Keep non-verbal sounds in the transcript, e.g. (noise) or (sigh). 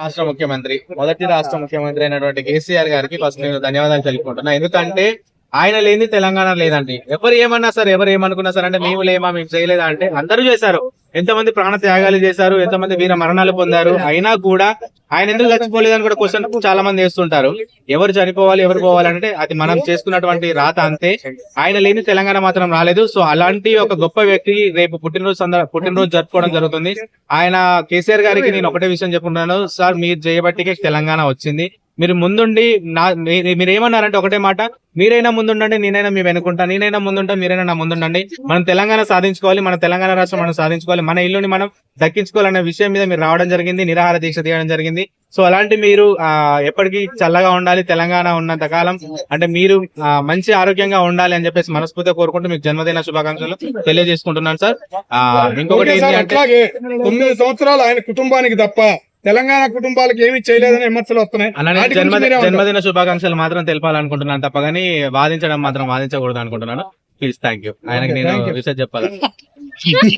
రాష్ట్ర ముఖ్యమంత్రి. మొదటి రాష్ట్ర ముఖ్యమంత్రి అయినటువంటి కేసీఆర్ గారికి ఫస్ట్ నేను ధన్యవాదాలు తెలుపుకుంటున్నా. ఎందుకంటే ఆయన లేని తెలంగాణ లేదండి. ఎవరు ఏమన్నా సరే ఎవరు ఏమనుకున్నా సరే అంటే మేము లేమా మేము చేయలేదా అంటే అందరూ చేశారు. ఎంతమంది ప్రాణ త్యాగాలు చేశారు? ఎంతమంది వీర మరణాలు పొందారు? అయినా కూడా ఆయన ఎందుకు చచ్చిపోలేదని కూడా క్వశ్చన్ చాలా మంది వేస్తుంటారు. ఎవరు చనిపోవాలి ఎవరు పోవాలంటే అది మనం చేసుకున్నటువంటి రాత అంతే. ఆయన లేని తెలంగాణ మాత్రం రాలేదు. సో అలాంటి ఒక గొప్ప వ్యక్తి రేపు పుట్టినరోజు సందర్ పుట్టినరోజు జరుపుకోవడం జరుగుతుంది. ఆయన కేసీఆర్ గారికి నేను ఒకటే విషయం చెప్పుకుంటున్నాను. సార్ మీరు చేయబట్టికే తెలంగాణ వచ్చింది. మీరు ముందుండి నా మీరు ఏమన్నారంటే ఒకటే మాట మీరైనా ముందుండండి నేనైనా మీ వెనుకుంటా నేనైనా ముందుంటా మీరైనా నా ముందుండండి. మనం తెలంగాణ సాధించుకోవాలి మన తెలంగాణ రాష్ట్రం మనం సాధించుకోవాలి మన ఇల్లుని మనం దక్కించుకోవాలనే విషయం మీద మీరు రావడం జరిగింది నిరాహార దీక్ష తీయడం జరిగింది. సో అలాంటి మీరు ఆ ఎప్పటికీ చల్లగా ఉండాలి తెలంగాణ ఉన్నంత కాలం. అంటే మీరు మంచి ఆరోగ్యంగా ఉండాలి అని చెప్పేసి మనస్ఫూర్తిగా కోరుకుంటూ మీకు జన్మదిన శుభాకాంక్షలు తెలియజేసుకుంటున్నాను సార్. ఇంకొకటి తొమ్మిది సంవత్సరాలు ఆయన కుటుంబానికి తప్ప తెలంగాణ కుటుంబాలకు ఏమీ చేయలేదని విమర్శలు వస్తున్నాయి. జన్మదిన శుభాకాంక్షలు మాత్రం తెలపాలనుకుంటున్నాను తప్ప కానీ వాదించడం మాత్రం వాదించకూడదు అనుకుంటున్నాను ప్లీజ్ థ్యాంక్ యూ ఆయనకి నేను Okay, thank you. విషయం చెప్పాలి. (laughs)